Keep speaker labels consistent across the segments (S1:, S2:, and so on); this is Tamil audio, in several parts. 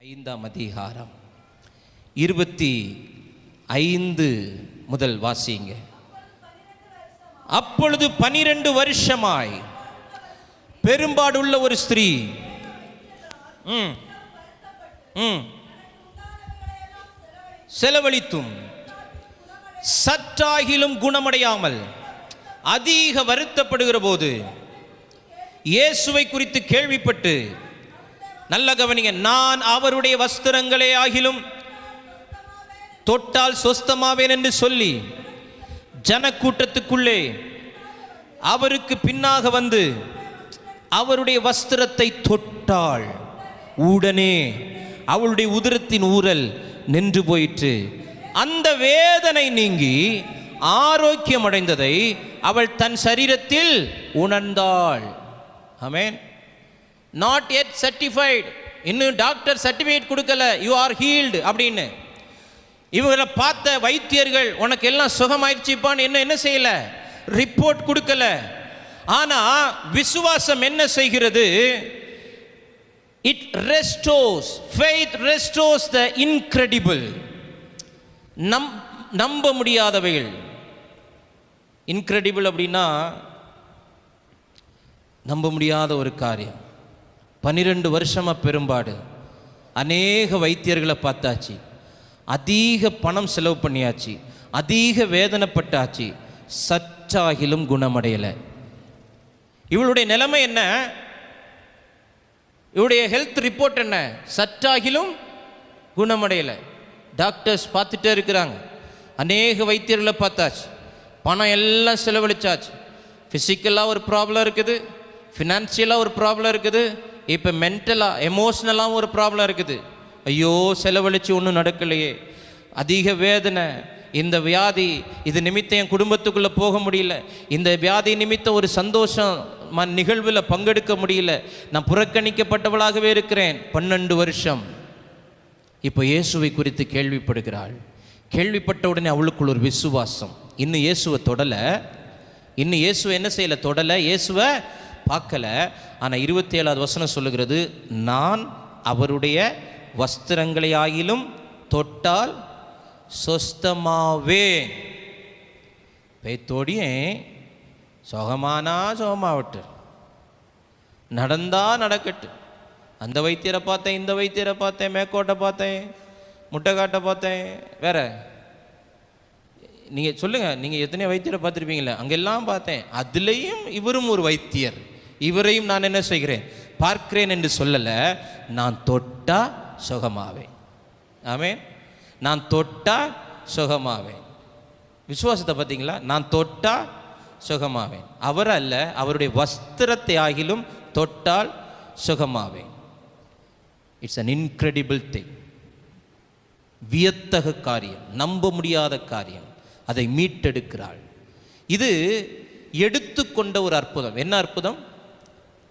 S1: ஐந்தாம் அதிகாரம். இருபத்தி ஐந்து முதல் வாசிங்க. அப்பொழுது பனிரெண்டு வருஷமாய் பெரும்பாடுள்ள ஒரு ஸ்திரீ ம் ம் செலவழித்தும் சற்றாகிலும் குணமடையாமல் அதிக வருத்தப்படுகிற போது இயேசுவை குறித்து கேள்விப்பட்டு நல்ல கவனிங்க நான் அவருடைய வஸ்திரங்களே ஆகிலும் தொட்டால் சொஸ்தமாவேன் என்று சொல்லி ஜனக்கூட்டத்துக்குள்ளே அவருக்கு பின்னாக வந்து அவருடைய வஸ்திரத்தை தொட்டாள். உடனே அவளுடைய உதிரத்தின் ஊரல் நின்று போயிற்று. அந்த வேதனை நீங்கி ஆரோக்கியம் அடைந்ததை அவள் தன் சரீரத்தில் உணர்ந்தாள். ஆமேன். நாட் எட் சர்டிஃபைடு இன்னும் டாக்டர் சர்டிஃபிகேட் கொடுக்கல. யூ ஆர் ஹீல்டு அப்படின்னு. இவங்களை பார்த்த வைத்தியர்கள் உனக்கு எல்லாம் சுகமாயிடுச்சுப்பான்னு என்ன என்ன செய்யலை? ரிப்போர்ட் கொடுக்கல. ஆனால் விசுவாசம் என்ன செய்கிறது? It restores faith restores the incredible நம் நம்ப முடியாதவைகள். இன்க்ரெடிபிள் அப்படின்னா நம்ப முடியாத ஒரு காரியம். பன்னிரெண்டு வருஷமா பெரும்பாடு. அநேக வைத்தியர்களை பார்த்தாச்சு. அதிக பணம் செலவு பண்ணியாச்சு. அதிக வேதனைப்பட்டாச்சு. சச்சாகிலும் குணமடையலை. இவளுடைய நிலைமை என்ன? இவருடைய ஹெல்த் ரிப்போர்ட் என்ன? சற்றாகிலும் குணமடையலை. டாக்டர்ஸ் பார்த்துட்டே இருக்கிறாங்க. அநேக வைத்தியர்களை பார்த்தாச்சு. பணம் எல்லாம் செலவழிச்சாச்சு. ஃபிசிக்கலாக ஒரு ப்ராப்ளம் இருக்குது. ஃபினான்ஷியலாக ஒரு ப்ராப்ளம் இருக்குது. இப்போ மென்டலாக எமோஷ்னலாகவும் ஒரு ப்ராப்ளம் இருக்குது. ஐயோ செலவழிச்சு ஒன்றும் நடக்கலையே. அதிக வேதனை. இந்த வியாதி இது நிமித்தம் என் குடும்பத்துக்குள்ளே போக முடியல. இந்த வியாதி நிமித்தம் ஒரு சந்தோஷம் ம- நிகழ்வில் பங்கெடுக்க முடியல. நான் புறக்கணிக்கப்பட்டவளாகவே இருக்கிறேன். பன்னெண்டு வருஷம். இப்போ இயேசுவை குறித்து கேள்விப்படுகிறாள். கேள்விப்பட்ட உடனே அவளுக்குள் ஒரு விசுவாசம். இன்னும் இயேசுவை தொடலை. இன்னும் இயேசுவை என்ன செய்யலை? தொடலை. இயேசுவை பார்க்கல. ஆனால் இருபத்தி ஏழாவது வசனம் சொல்லுகிறது நான் அவருடைய வஸ்திரங்களை ஆகிலும் தொட்டால் சொஸ்தமாவே பேத்தோடியே சுகமானா சுகமாவட்டு. நடந்தா நடக்கட்டு. அந்த வைத்தியரை பார்த்தேன் இந்த வைத்தியரை பார்த்தேன் மேக்கோட்டை பார்த்தேன் முட்டைக்காட்டை பார்த்தேன். வேற? நீங்கள் சொல்லுங்கள் நீங்கள் எத்தனையோ வைத்தியரை பார்த்துருப்பீங்களே அங்கெல்லாம் பார்த்தேன். அதுலேயும் இவரும் ஒரு வைத்தியர். இவரையும் நான் என்ன செய்கிறேன்? பார்க்கிறேன் என்று சொல்லலை. நான் தொட்டா சுகமாவேன். ஆமேன். நான் தொட்டா சுகமாவேன். விசுவாசத்தை பார்த்தீங்களா? நான் தொட்டா சுகமாவேன். அவர் அல்ல அவருடைய வஸ்திரத்தை ஆகிலும் தொட்டால் சுகமாவேன். இட்ஸ் அன் இன்க்ரெடிபிள் திங் வியத்தக காரியம் நம்ப முடியாத காரியம். அதை மீட்டெடுக்கிறாள். இது எடுத்துக்கொண்ட ஒரு அற்புதம். என்ன அற்புதம்?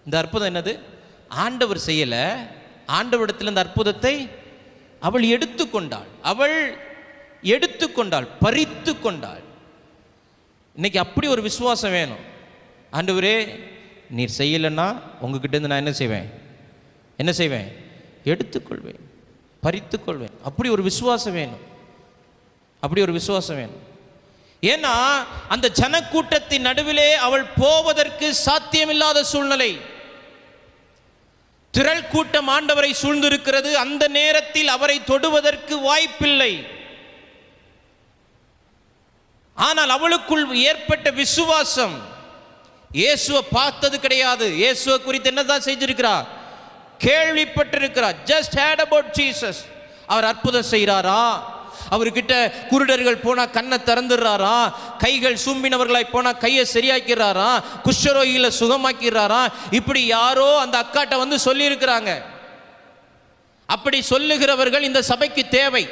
S1: இந்த அற்புதம் என்னது? ஆண்டவர் செய்யலை. ஆண்டவரிடத்தில் இந்த அற்புதத்தை அவள் எடுத்துக்கொண்டாள். அவள் எடுத்துக்கொண்டாள் பறித்து கொண்டாள் இன்னைக்கு அப்படி ஒரு விசுவாசம் வேணும். ஆண்டவரே நீர் செய்யலைன்னா உங்ககிட்டேருந்து நான் என்ன செய்வேன்? என்ன செய்வேன்? எடுத்துக்கொள்வேன் பறித்துக்கொள்வேன். அப்படி ஒரு விசுவாசம் வேணும். அப்படி ஒரு விசுவாசம் வேணும். ஏன்னா அந்த ஜனக்கூட்டத்தின் நடுவிலே அவள் போவதற்கு சாத்தியமில்லாத சூழ்நிலை. திரள் கூட்டம் ஆண்டவரை சூழ்ந்திருக்கிறது. அந்த நேரத்தில் அவரை தொடுவதற்கு வாய்ப்பில்லை. ஆனால் அவளுக்குள் ஏற்பட்ட விசுவாசம். இயேசுவை பார்த்தது கிடையாது. இயேசுவை குறித்து என்னதான் செஞ்சிருக்கிறார் கேள்விப்பட்டிருக்கிறார். ஜஸ்ட் ஹேட் அபவுட் ஜீசஸ் அவர் அற்புதம் செய்கிறாரா? அவர்கிட்ட குருடர்கள் போனா கண்ணை திறந்துடுறாரா? கைகள் சூம்பினவர்களாய் போனா கையை சரியாக்கிறாரா? குஷ்டரோகிகளை சுகமாக்கிறாரா? இப்படி யாரோ அந்த அக்காட்ட வந்து சொல்லியிருக்கிறாங்க. அப்படி சொல்லுகிறவர்கள் இந்த சபைக்கு தேவை.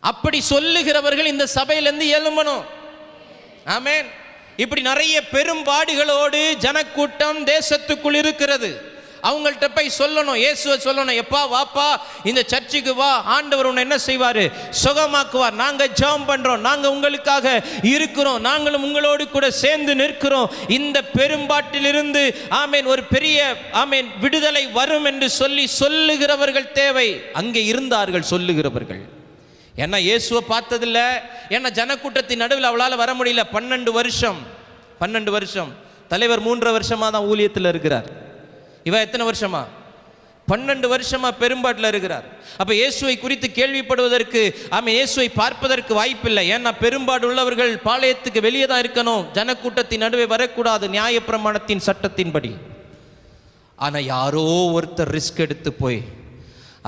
S1: அப்படி சொல்லுகிறவர்கள் இந்த சபையிலிருந்து எழும்பணும். ஆமேன். இப்படி நிறைய பெரும்பாடுகளோடு ஜனக்கூட்டம் தேசத்துக்குள் இருக்கிறது. அவங்கள்ட்ட போய் சொல்லணும் இயேசுவை சொல்லணும் எப்பா வாப்பா இந்த சர்ச்சுக்கு வா ஆண்டவர் உன்னை என்ன செய்வார்? சுகமாக்குவார். நாங்கள் ஜெபம் பண்ணுறோம் நாங்கள் உங்களுக்காக இருக்கிறோம். நாங்களும் உங்களோடு கூட சேர்ந்து நிற்கிறோம். இந்த பெரும்பாட்டிலிருந்து ஆமேன் ஒரு பெரிய ஆமேன் விடுதலை வரும் என்று சொல்லி சொல்லுகிறவர்கள் தேவை. அங்கே இருந்தார்கள் சொல்லுகிறவர்கள். ஏன்னா இயேசுவை பார்த்ததில்ல? ஏன்னா ஜனக்கூட்டத்தின் நடுவில் அவளால் வர முடியல? பன்னெண்டு வருஷம். பன்னெண்டு வருஷம். தலைவர் மூன்று வருஷமாக தான் ஊழியத்தில் இருக்கிறார். இவ எத்தனை வருஷமா? பன்னெண்டு வருஷமா பெரும்பாட்டில் இருக்கிறார். அப்ப இயேசுவை குறித்து கேள்விப்படுவதற்கு ஆமாம் இயேசுவை பார்ப்பதற்கு வாய்ப்பில்லை. ஏன்னா பெரும்பாடு உள்ளவர்கள் பாளையத்துக்கு வெளியே தான் இருக்கணும். ஜனக்கூட்டத்தின் நடுவே வரக்கூடாது. நியாயப்பிரமாணத்தின் சட்டத்தின்படி. ஆனால் யாரோ ஒருத்தர் ரிஸ்க் எடுத்து போய்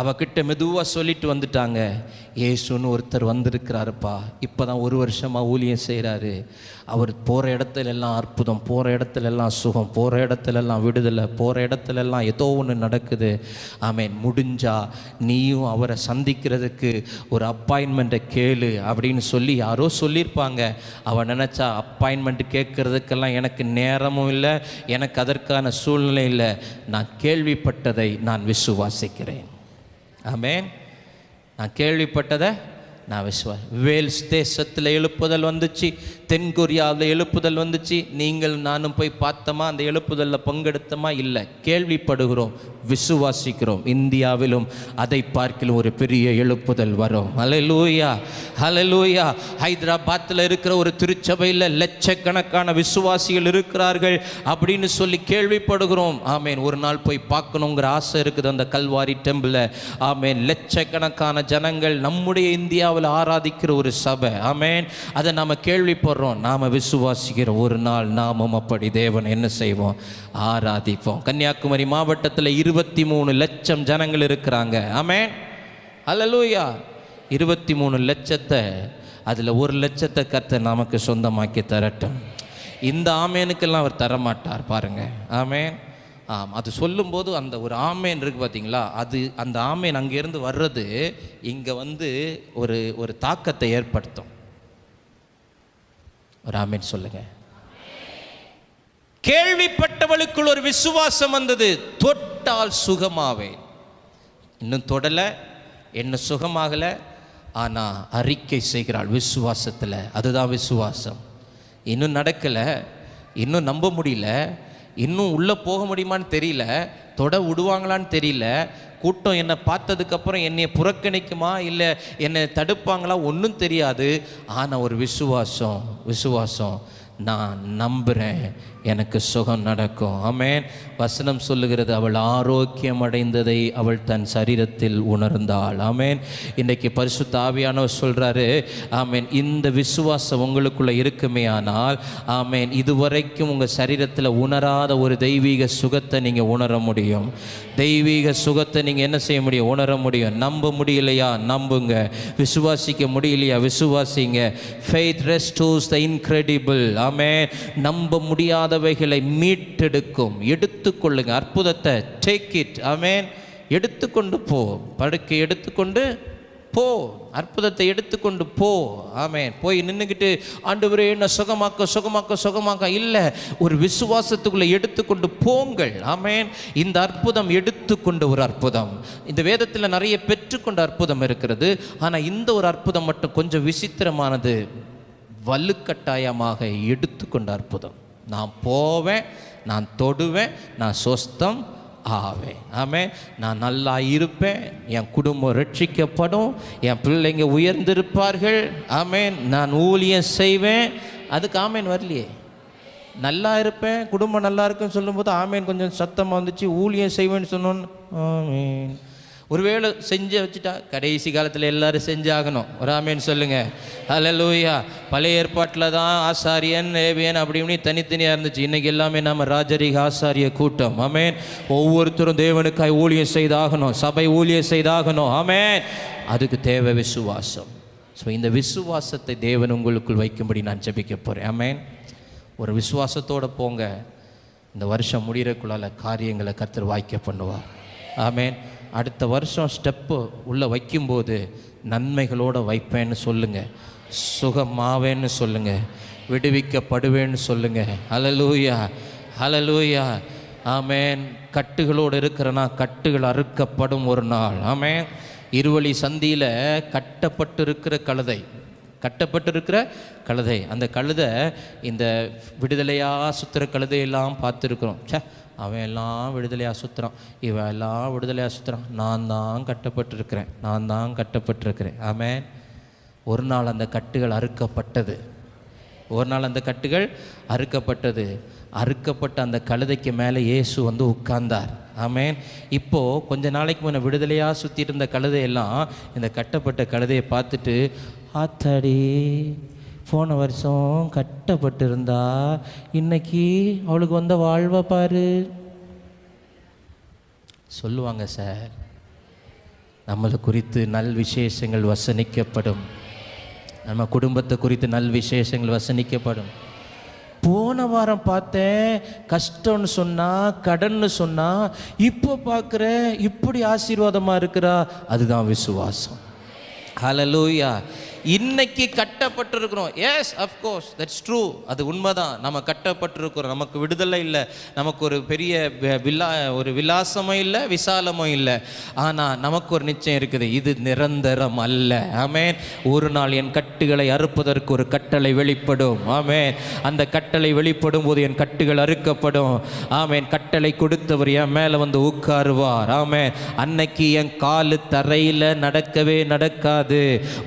S1: அவகிட்ட மெதுவாக சொல்லிட்டு வந்துட்டாங்க. ஏசுன்னு ஒருத்தர் வந்திருக்கிறாருப்பா. இப்போ தான் ஒரு வருஷமாக ஊழியம் செய்கிறாரு அவர் போகிற இடத்துல எல்லாம் அற்புதம் போகிற இடத்துல எல்லாம் சுகம் போகிற இடத்துல எல்லாம் விடுதலை போகிற இடத்துல எல்லாம் ஏதோ ஒன்று நடக்குது. ஆமேன். முடிஞ்சா நீயும் அவரை சந்திக்கிறதுக்கு ஒரு அப்பாயின்மெண்ட்டை கேளு அப்படின்னு சொல்லி யாரோ சொல்லியிருப்பாங்க. அவன் நினச்சா அப்பாயின்மெண்ட் கேட்கறதுக்கெல்லாம் எனக்கு நேரமும் இல்லை எனக்கு அதற்கான சூழ்நிலை இல்லை. நான் கேள்விப்பட்டதை நான் விசுவாசிக்கிறேன். ஆமேன். நான் கேள்விப்பட்டதை நான் விசுவா வேல்ஸ் தேசத்தில் எழுப்புதல் வந்துச்சு. தென்கொரியாவில் எழுப்புதல் வந்துச்சு. நீங்கள் நானும் போய் பார்த்தோமா அந்த எழுப்புதலில் பங்கெடுத்தோமா? இல்லை. கேள்விப்படுகிறோம் விசுவாசிக்கிறோம். இந்தியாவிலும் அதை பார்க்கிலும் ஒரு பெரிய எழுப்புதல் வரும். ஹalleluya ஹalleluya. ஹைதராபாத்தில் இருக்கிற ஒரு திருச்சபையில் லட்சக்கணக்கான விசுவாசிகள் இருக்கிறார்கள் அப்படின்னு சொல்லி கேள்விப்படுகிறோம். ஆமேன். ஒரு நாள் போய் பார்க்கணுங்கிற ஆசை இருக்குது அந்த கல்வாரி டெம்பிளில். ஆமேன். லட்சக்கணக்கான ஜனங்கள் நம்முடைய இந்தியாவில் ஆராதிக்கிற ஒரு சபை. ஆமேன். அதை நாம் கேள்விப்படுறோம். நாம் விசுவாசிக்கிற ஒரு நாள் நாமும் அப்படி தேவன் என்ன செய்வோம்? ஆராதிப்போம். கன்னியாகுமரி மாவட்டத்தில் இருபத்தி மூணு லட்சம் ஜனங்கள் இருக்கிறாங்க. ஆமேன். அல்லலூயா. இருபத்தி மூணு லட்சத்தை அதில் ஒரு லட்சத்தை கத்த நமக்கு சொந்தமாக்கி தரட்டும். இந்த ஆமேனுக்கெல்லாம் அவர் தரமாட்டார் பாருங்க. ஆமேன். ஆம் அது சொல்லும்போது அந்த ஒரு ஆமேன் இருக்குது பார்த்தீங்களா அது அந்த ஆமேன் அங்கேருந்து வர்றது இங்கே வந்து ஒரு ஒரு தாக்கத்தை ஏற்படுத்தும். ஒரு ஆமீன் சொல்லுங்க. கேள்விப்பட்டவளுக்குள் ஒரு விசுவாசம் வந்தது. தொட்டால் சுகமாவேன். இன்னும் தொடலை என்ன சுகமாகலை? ஆனால் அறிக்கை செய்கிறாள் விசுவாசத்தில். அதுதான் விசுவாசம். இன்னும் நடக்கலை இன்னும் நம்ப முடியல இன்னும் உள்ளே போக முடியுமான்னு தெரியல தொட விடுவாங்களான்னு தெரியல கூட்டம் என்னை பார்த்ததுக்கப்புறம் என்னை புறக்கணிக்குமா? இல்லை என்னை தடுப்பாங்களா? ஒன்றும் தெரியாது. ஆனால் ஒரு விசுவாசம் விசுவாசம். நான் நம்புகிறேன் எனக்கு சுகம் நடக்கும். ஆமேன். வசனம் சொல்லுகிறது அவள் ஆரோக்கியம் அடைந்ததை அவள் தன் சரீரத்தில் உணர்ந்தாள். ஆமேன். இன்றைக்கு பரிசு தாவியானவர் சொல்கிறாரு ஆமேன். இந்த விசுவாசம் உங்களுக்குள்ளே இருக்குமே ஆனால் ஆமேன். இதுவரைக்கும் உங்கள் சரீரத்தில் உணராத ஒரு தெய்வீக சுகத்தை நீங்கள் உணர முடியும். தெய்வீக சுகத்தை நீங்கள் என்ன செய்ய முடியும்? உணர முடியும். நம்ப முடியலையா? நம்புங்க. விசுவாசிக்க முடியலையா? விசுவாசிங்க. ஃபெய்த் ரெஸ்டோஸ் த இன்க்ரெடிபிள் ஆமே நம்ப முடியாத இல்லாதவைகளை மீட்டெடுக்கும். எடுத்துக்கொள்ளுங்க. அற்புதத்தை. டேக் இட் அமேன் எடுத்துக்கொண்டு போ. படுக்கை எடுத்துக்கொண்டு போ. அற்புதத்தை எடுத்துக்கொண்டு போ. ஆமேன் போய் நின்றுக்கிட்டு ஆண்டவரே என்ன சுகமாக்க சுகமாக்க சுகமாக்க. இல்லை. ஒரு விசுவாசத்துக்குள்ளே எடுத்துக்கொண்டு போங்கள். ஆமேன் இந்த அற்புதம் எடுத்துக்கொண்ட ஒரு அற்புதம். இந்த வேதத்தில் நிறைய பெற்றுக்கொண்ட அற்புதம் இருக்கிறது. ஆனால் இந்த ஒரு அற்புதம் மட்டும் கொஞ்சம் விசித்திரமானது. வலுக்கட்டாயமாக எடுத்துக்கொண்ட அற்புதம். நான் போவேன் நான் தொடுவேன் நான் சொஸ்தம் ஆவேன். ஆமே நான் நல்லா இருப்பேன் என் குடும்பம் ரட்சிக்கப்படும் என் பிள்ளைங்க உயர்ந்திருப்பார்கள். ஆமேன். நான் ஊழியம் செய்வேன். அதுக்கு ஆமேன் வரலையே. நல்லா இருப்பேன் குடும்பம் நல்லா இருக்குன்னு சொல்லும்போது ஆமேன் கொஞ்சம் சத்தமாக வந்துச்சு ஊழியம் செய்வேன்னு சொன்னோன்னு ஆமேன். ஒருவேளை செஞ்சு வச்சுட்டா கடைசி காலத்தில் எல்லாரும் செஞ்சாகணும். ஒரு ஆமேன் அதில் லூயா பழைய ஏற்பாட்டில் தான் ஆசாரியன் ஏவியன் அப்படி இப்படி தனித்தனியாக இருந்துச்சு. இன்னைக்கு எல்லாமே நம்ம ராஜரீக ஆசாரிய கூட்டம். ஆமேன். ஒவ்வொருத்தரும் தேவனுக்காய் ஊழியம் செய்தாகணும். சபை ஊழியம் செய்தாகணும். ஆமேன். அதுக்கு தேவை விசுவாசம். ஸோ இந்த விசுவாசத்தை தேவன் உங்களுக்குள் வைக்கும்படி நான் ஜபிக்க போகிறேன் ஆமேன். ஒரு விசுவாசத்தோடு போங்க. இந்த வருஷம் முடிகிறக்குள்ளால காரியங்களை கத்தர் வாய்க்க பண்ணுவார். ஆமேன். அடுத்த வருஷம் ஸ்டெப்பு உள்ளே வைக்கும்போது நன்மைகளோடு வைப்பேன்னு சொல்லுங்கள் சுகமாவேன்னு சொல்லுங்கள் விடுவிக்கப்படுவேன்னு சொல்லுங்கள் ஹலலூயா ஹலலூயா ஆமேன் கட்டுகளோடு இருக்கிறனா கட்டுகள் அறுக்கப்படும் ஒரு நாள். ஆமேன் இருவழி சந்தியில் கட்டப்பட்டு இருக்கிற கழுதை. கட்டப்பட்டு இருக்கிற கழுதை. அந்த கழுதை இந்த விடுதலையாக சுற்றுற கழுதையெல்லாம் பார்த்துருக்குறோம். சே அவன் எல்லாம் விடுதலையாக சுற்றுறான் இவன் எல்லாம் விடுதலையாக சுற்றுறான் நான் தான் கட்டப்பட்டிருக்கிறேன். நான் தான் கட்டப்பட்டிருக்கிறேன். அவன் ஒரு நாள் அந்த கட்டுகள் அறுக்கப்பட்டது. ஒரு நாள் அந்த கட்டுகள் அறுக்கப்பட்டது. அறுக்கப்பட்ட அந்த கழுதைக்கு மேலே இயேசு வந்து உட்கார்ந்தார். ஆமேன். இப்போது கொஞ்ச நாளைக்கு முன்ன விடுதலையாக சுற்றிட்டு இருந்த கழுதையெல்லாம் இந்த கட்டப்பட்ட கழுதையை பார்த்துட்டு ஆத்தாடி போன வருஷம் கட்டப்பட்டிருந்தா இன்னைக்கு அவளுக்கு வந்த வாழ்வை பாரு. சொல்லுவாங்க சார் நம்மளை குறித்து நல் விசேஷங்கள் வசனிக்கப்படும். நம்ம குடும்பத்தை குறித்து நல் விசேஷங்கள் வசனிக்கப்படும். போன வாரம் பார்த்தேன் கஷ்டம்னு சொன்னா கடன்னு சொன்னா இப்போ பார்க்குற இப்படி ஆசீர்வாதமா இருக்கிறா அதுதான் விசுவாசம். ஹலலூயா இன்னைக்கு கட்டப்பட்டிருக்கிறோம். Yes of course that's true அது உண்மைதான். நம்ம கட்டப்பட்டிருக்கிறோம். நமக்கு விடுதலை இல்லை. நமக்கு ஒரு பெரிய விலா ஒரு விலாசமும் இல்லை விசாலமும் இல்லை. ஆனால் நமக்கு ஒரு நிச்சயம் இருக்குது. இது நிரந்தரம் அல்ல. ஆமேன் ஒரு நாள் என் கட்டுகளை அறுப்பதற்கு ஒரு கட்டளை வெளிப்படும். ஆமேன் அந்த கட்டளை வெளிப்படும் போது என் கட்டுகள் அறுக்கப்படும். ஆமேன் கட்டளை கொடுத்தவர் என் மேலே வந்து உட்காருவார். ஆமேன் அன்னைக்கு என் காலு தரையில் நடக்கவே நடக்காது.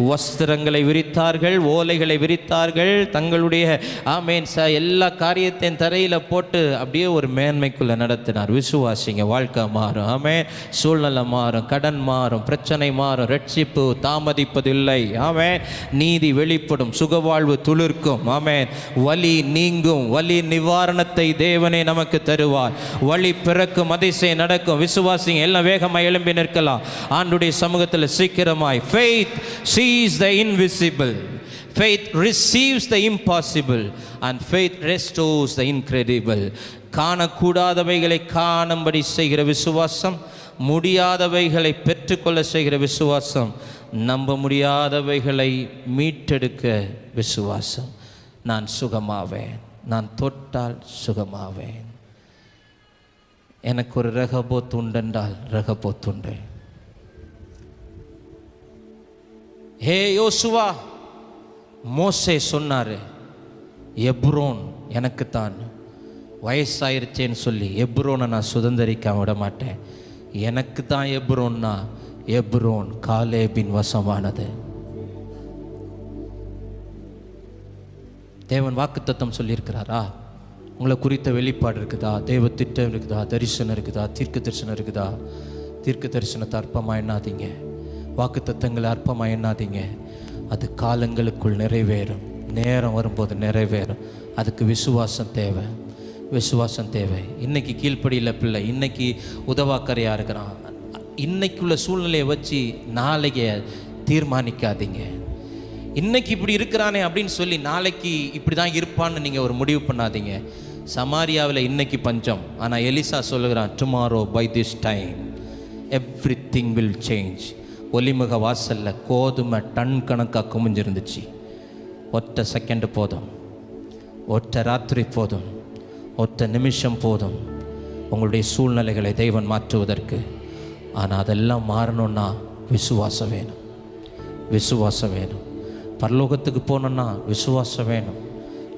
S1: வஸ்திரங்களை விரித்து விரித்தார்கள் ஓலைகளை விரித்தார்கள் தங்களுடைய ஆமேன் ச எல்லா காரியத்தையும் தரையில் போட்டு அப்படியே ஒரு மேன்மைக்குள்ளே நடத்தினார். விசுவாசிங்க வாழ்க்கை மாறும். ஆமே சூழ்நிலை மாறும் கடன் மாறும் பிரச்சனை மாறும் ரட்சிப்பு தாமதிப்பதில்லை ஆமே நீதி வெளிப்படும் சுகவாழ்வு துளிர்க்கும். ஆமே வலி நீங்கும் வலி நிவாரணத்தை தேவனே நமக்கு தருவார். வழி பிறக்கும் அதிசயம் நடக்கும். விசுவாசிங்க எல்லாம் வேகமாக எழும்பி நிற்கலாம். ஆண்டுடைய சமூகத்தில் சீக்கிரமாய் faith sees the invisible invisible faith receives the impossible and faith restores the incredible. காணக்கூடாதவைகளை காணும்படி செய்கிற விசுவாசம் முடியாதவைகளை பெற்றுக்கொள்ள செய்கிற விசுவாசம் நம்ப முடியாதவைகளை மீட்டெடுக்க விசுவாசம். நான் சுகமாவேன் நான் தொட்டால் சுகமாவேன். எனக்கு ஒரு ரகபோத் உண்டென்றால் ரகபோத் உண்டு. ஹே யோசுவா மோசே சொன்னார் எப்ரோன் எனக்குத்தான் வயசாயிருச்சேன்னு சொல்லி எப்ரோனை நான் சுதந்திரிக்க விட மாட்டேன் எனக்கு தான் எப்ரோன்னா எப்ரோன் காலேபின் வசமானது. தேவன் வாக்குத்தத்தம் சொல்லியிருக்கிறாரா? உங்களை குறித்த வெளிப்பாடு இருக்குதா? தெய்வ திட்டம் இருக்குதா? தரிசனம் இருக்குதா? தீர்க்க தரிசனம் இருக்குதா? தீர்க்க தரிசனத்தை அற்பமாக எண்ணாதீங்க. வாக்குத்தத்தங்களை அற்பமாக எண்ணாதீங்க. அது காலங்களுக்குள் நிறைவேறும். நேரம் வரும்போது நிறைவேறும். அதுக்கு விசுவாசம் தேவை. விசுவாசம் தேவை. இன்னைக்கு கீழ்ப்படியில் பிள்ளை இன்னைக்கு உதவாக்கரையாக இருக்கிறான். இன்னைக்குள்ள சூழ்நிலையை வச்சு நாளைக்கு தீர்மானிக்காதீங்க. இன்னைக்கு இப்படி இருக்கிறானே அப்படின்னு சொல்லி நாளைக்கு இப்படி தான் இருப்பான்னு நீங்கள் ஒரு முடிவு பண்ணாதீங்க. சமாரியாவில் இன்னைக்கு பஞ்சம். ஆனால் எலிசா சொல்லுகிறான் tomorrow by this time everything will change ஒலிமுக வாசலில் கோதுமை டன் கணக்காக குமிஞ்சிருந்துச்சு. ஒற்றை செகண்ட் போதும். ஒற்றை ராத்திரி போதும். ஒற்றை நிமிஷம் போதும். உங்களுடைய சூழ்நிலைகளை தெய்வன் மாற்றுவதற்கு. ஆனால் அதெல்லாம் மாறணும்னா விசுவாசம் வேணும். விசுவாசம் வேணும். பரலோகத்துக்கு போகணுன்னா விசுவாசம் வேணும்.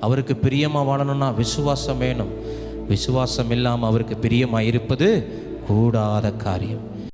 S1: அவருக்கு பிரியமாக வாழணும்னா விசுவாசம் வேணும். விசுவாசம் இல்லாமல் அவருக்கு பிரியமாக இருப்பது கூடாத காரியம்.